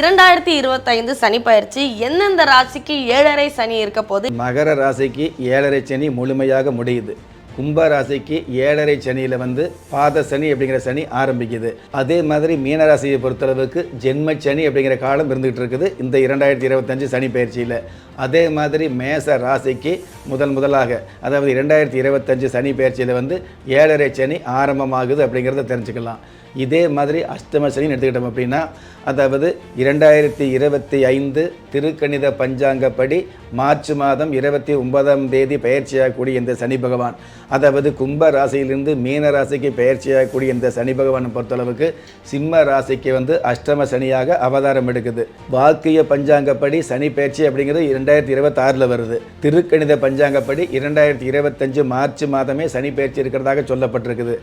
இரண்டாயிரத்தி இருபத்தைந்து சனி பயிற்சி எந்தெந்த ராசிக்கு ஏழரை சனி இருக்க போது மகர ராசிக்கு ஏழரை சனி முழுமையாக முடியுது. கும்ப ராசிக்கு ஏழரை சனியில் வந்து பாத சனி அப்படிங்கிற சனி ஆரம்பிக்குது. அதே மாதிரி மீன ராசியை பொறுத்தளவுக்கு ஜென்ம சனி அப்படிங்கிற காலம் இருந்துகிட்டு இருக்குது இந்த இரண்டாயிரத்தி இருபத்தஞ்சு சனி பயிற்சியில் அதே மாதிரி மேச ராசிக்கு முதல் முதலாக அதாவது இரண்டாயிரத்தி இருபத்தஞ்சு சனி பயிற்சியில் வந்து ஏழரை சனி ஆரம்பமாகுது அப்படிங்கிறத தெரிஞ்சுக்கலாம். இதே மாதிரி அஷ்டம சனின்னு எடுத்துக்கிட்டோம் அப்படின்னா அதாவது இரண்டாயிரத்தி இருபத்தி ஐந்து திருக்கணித பஞ்சாங்கப்படி மார்ச் மாதம் இருபத்தி ஒன்பதாம் தேதி பயிற்சியாகக்கூடிய இந்த சனி பகவான் அதாவது கும்ப ராசியிலிருந்து மீன ராசிக்கு பயிற்சியாகக்கூடிய இந்த சனி பகவானை பொறுத்தளவுக்கு சிம்ம ராசிக்கு வந்து அஷ்டம சனியாக அவதாரம் எடுக்குது. வாக்கிய பஞ்சாங்கப்படி சனி பயிற்சி அப்படிங்கிறது இரண்டாயிரத்தி இருபத்தாறில் வருது. திருக்கணித பஞ்சாங்கப்படி இரண்டாயிரத்தி இருபத்தஞ்சு மார்ச் மாதமே சனி பயிற்சி இருக்கிறதாக சொல்லப்பட்டிருக்குது.